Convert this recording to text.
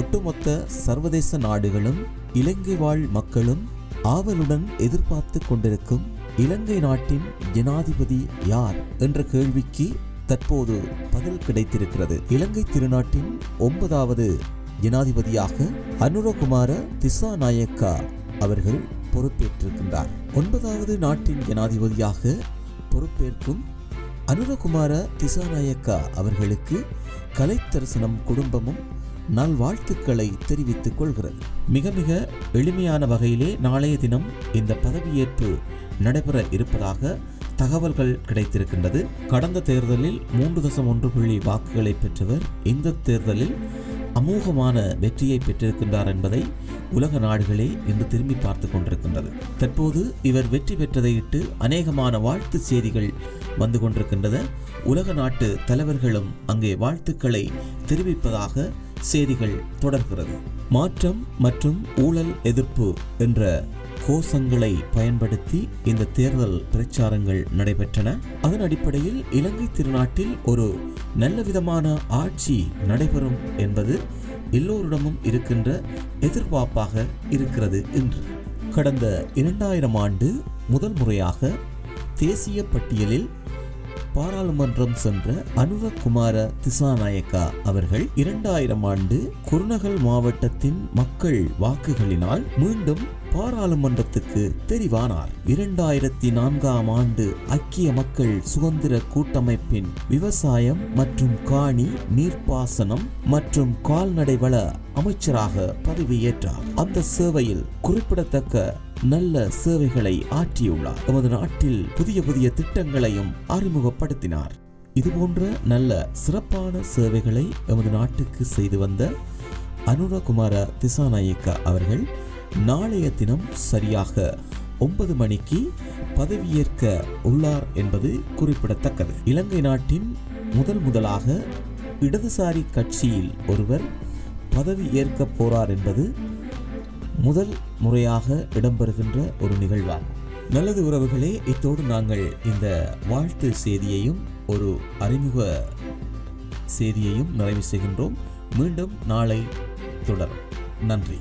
ஒட்டுமொத்த சர்வதேச நாடுகளும் இலங்கை வாழ் மக்களும் ஆவலுடன் எதிர்பார்த்து கொண்டிருக்கும் இலங்கை நாட்டின் ஜனாதிபதி யார் என்ற கேள்விக்கு தற்போது பதில் கிடைத்திருக்கிறது. இலங்கை திருநாட்டின் ஒன்பதாவது ஜனாதிபதியாக அனுரகுமார திசாநாயக்கா அவர்கள் பொறுப்பேற்றிருக்கின்றார். ஒன்பதாவது நாட்டின் ஜனாதிபதியாக பொறுப்பேற்கும் அனுரகுமார திசாநாயக்கா அவர்களுக்கு கலைத்தரசனம் குடும்பமும் நல்வாழ்த்துக்களை தெரிவித்துக் கொள்கிறது. மிக மிக எளிமையான வகையிலே நாளைய தினம் இந்த பதவியேற்பு நடைபெற இருப்பதாக தகவல்கள் கிடைத்திருக்கின்றது. கடந்த தேர்தலில் மூன்று தசம் ஒன்று புள்ளி வாக்குகளை பெற்றவர் இந்த தேர்தலில் அமோகமான வெற்றியை பெற்றிருக்கின்றார் என்பதை உலக நாடுகளே இன்று திரும்பி பார்த்து கொண்டிருக்கின்றது. தற்போது இவர் வெற்றி பெற்றதையிட்டு அநேகமான வாழ்த்து செய்திகள் வந்து கொண்டிருக்கின்றது உலக நாட்டு தலைவர்களும் அங்கே வாழ்த்துக்களை தெரிவிப்பதாக செய்திகள் தொடர்கிறது. மாற்றம் மற்றும் ஊழல் எதிர்ப்பு என்ற கோஷங்களை பயன்படுத்தி இந்த தேர்தல் பிரச்சாரங்கள் நடைபெற்றன. அதன் அடிப்படையில் இலங்கை திருநாட்டில் ஒரு நல்ல விதமான ஆட்சி நடைபெறும் என்பது எல்லோரிடமும் இருக்கின்ற எதிர்பார்ப்பாக இருக்கிறது என்று. கடந்த இரண்டாயிரம் ஆண்டு முதல் முறையாக தேசிய பட்டியலில் பாராளுமன்றம் சென்ற அனுவகுமார திசாநாயக்கா அவர்கள் இரண்டாயிரம் ஆண்டு குருநகல் மாவட்டத்தின் மக்கள் வாக்குகளினால் மீண்டும் பாராளுமன்றத்துக்கு தெரிவானார். இரண்டாயிரத்தி நான்காம் ஆண்டு ஐக்கிய மக்கள் சுதந்திர கூட்டமைப்பின் விவசாயம் மற்றும் காணி நீர்ப்பாசனம் மற்றும் கால்நடை வள அமைச்சராக பதவியேற்றார். அந்த சேவையில் குறிப்பிடத்தக்க நல்ல சேவைகளை ஆற்றியுள்ளார். எமது நாட்டில் புதிய புதிய திட்டங்களையும் அறிமுகப்படுத்தினார். இதுபோன்ற நல்ல சிறப்பான சேவைகளை எமது நாட்டுக்கு செய்து வந்த அனுரகுமார திசாநாயக்கா அவர்கள் நாளைய தினம் சரியாக ஒன்பது மணிக்கு பதவியேற்க உள்ளார் என்பது குறிப்பிடத்தக்கது. இலங்கை நாட்டின் முதல் முதலாக இடதுசாரி கட்சியில் ஒருவர் பதவி ஏற்க போறார் என்பது முதல் முறையாக இடம்பெறுகின்ற ஒரு நிகழ்வாகும் நல்லது உறவுகளே இத்தோடு நாங்கள் இந்த வாழ்த்து செய்தியையும் ஒரு அறிமுக செய்தியையும் நிறைவு செய்கின்றோம். மீண்டும் நாளை தொடரும். நன்றி.